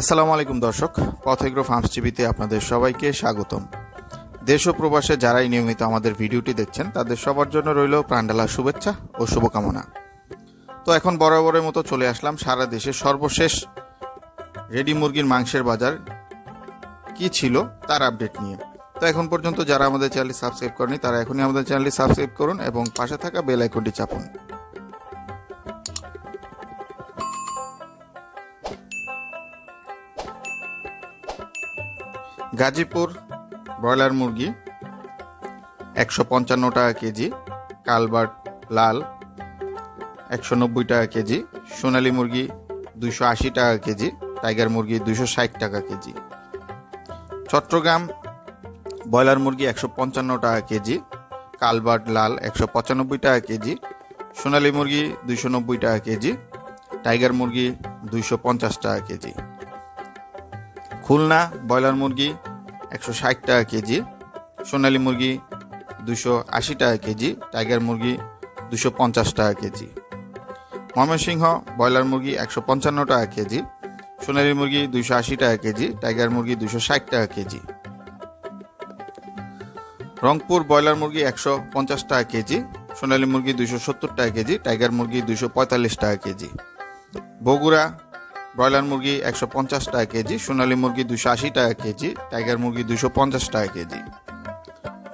আসসালামু আলাইকুম দর্শক পথেগ্রো ফার্মস টিভিতে আপনাদের সবাইকে স্বাগতম। দেশ ও প্রবাসে যারাই নিয়মিত আমাদের ভিডিওটি দেখছেন, তাদের সবার জন্য রইল প্রাণডালা শুভেচ্ছা ও শুভকামনা। তো এখন বরাবরের মতো চলে আসলাম সারা দেশে সর্বশেষ রেডি মুরগির মাংসের বাজার। কি ছিল তার আপডেট নিয়ে। তো এখন পর্যন্ত যারা আমাদের চ্যানেলটি সাবস্ক্রাইব করেনি তারা এখনই আমাদের চ্যানেলটি সাবস্ক্রাইব করুন এবং পাশে থাকা বেল আইকনটি চাপুন। গাজীপুর ব্রয়লার মুরগি, একশো পঞ্চান্ন টাকা কেজি, কালবার্ট লাল, একশো নব্বই টাকা কেজি, সোনালী মুরগি দুইশো আশি টাকা কেজি, টাইগার মুরগি দুইশো ষাট টাকা কেজি। চট্টগ্রাম ব্রয়লার মুরগি একশো পঞ্চান্ন টাকা কেজি, কালবার্ট লাল একশো পঁচানব্বই টাকা কেজি, সোনালী মুরগি দুইশো নব্বই টাকা কেজি, টাইগার মুরগি দুইশো পঞ্চাশ টাকা কেজি। খুলনা, ব্রয়লার মুরগি একশো ষাট টাকা কেজি, সোনালী মুরগি দুশো আশি টাকা কেজি, টাইগার মুরগি দুশো পঞ্চাশ টাকা কেজি। ময়মনসিংহ, ব্রয়লার মুরগি একশো পঞ্চান্ন টাকা কেজি, সোনালী মুরগি দুশো আশি টাকা কেজি, টাইগার মুরগি দুশো ষাট টাকা কেজি। রংপুর, ব্রয়লার মুরগি একশো পঞ্চাশ টাকা কেজি, সোনালী মুরগি দুশো সত্তর টাকা কেজি, টাইগার মুরগি দুশো পঁয়তাল্লিশ টাকা কেজি। বগুড়া ব্রয়লার মুরগি একশো পঞ্চাশ টাকা কেজি, সোনালী মুরগি দুশো আশি টাকা কেজি, টাইগার মুরগি দুশো পঞ্চাশ টাকা কেজি।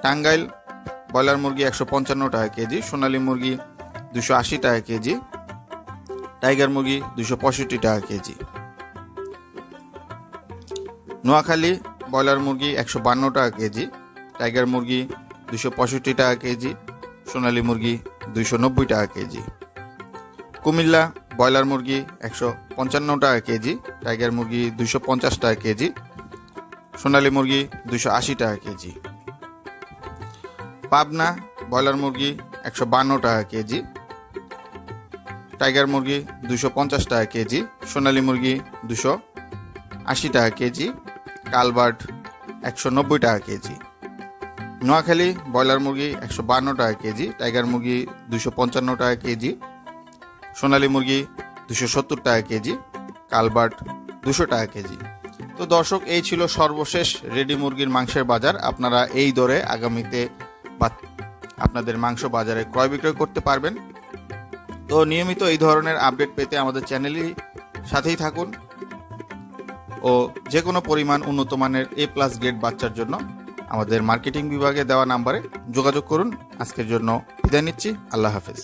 টাঙ্গাইল ব্রয়লার মুরগি একশো পঞ্চান্ন টাকা কেজি, সোনালী মুরগি দুশো আশি টাকা কেজি, টাইগার মুরগি দুশো পঁয়ষট্টি টাকা কেজি। নোয়াখালী ব্রয়লার মুরগি একশো বান্ন টাকা কেজি, টাইগার মুরগি দুশো পঁয়ষট্টি টাকা কেজি, সোনালী মুরগি দুশো নব্বই টাকা কেজি। কুমিল্লা ব্রয়লার মুরগি একশো পঞ্চান্ন টাকা কেজি, টাইগার মুরগি দুশো পঞ্চাশ টাকা কেজি, সোনালী মুরগি দুশো আশি টাকা কেজি। পাবনা ব্রয়লার মুরগি একশো বান্ন টাকা কেজি, টাইগার মুরগি দুশো পঞ্চাশ টাকা কেজি, সোনালী মুরগি দুশো আশি টাকা কেজি কালবার্ট একশো নব্বই টাকা কেজি। নোয়াখালী ব্রয়লার মুরগি একশো বান্ন টাকা কেজি, টাইগার মুরগি দুশো পঞ্চান্ন টাকা কেজি সোনালী মুরগি দুশো সত্তর টাকা কেজি, কালবার্ট দুশো টাকা কেজি। তো দর্শক, এই ছিল সর্বশেষ রেডি মুরগির মাংসের বাজার। আপনারা এই দরে আগামীতে আপনাদের মাংস বাজারে ক্রয় বিক্রয় করতে পারবেন। তো নিয়মিত এই ধরনের আপডেট পেতে আমাদের চ্যানেলই সাথেই থাকুন ও যে কোনো পরিমাণ উন্নত মানের এ প্লাস গ্রেড বাচ্চার জন্য আমাদের মার্কেটিং বিভাগে দেওয়া নাম্বারে যোগাযোগ করুন। আজকের জন্য বিদায় নিচ্ছি। আল্লাহ হাফেজ।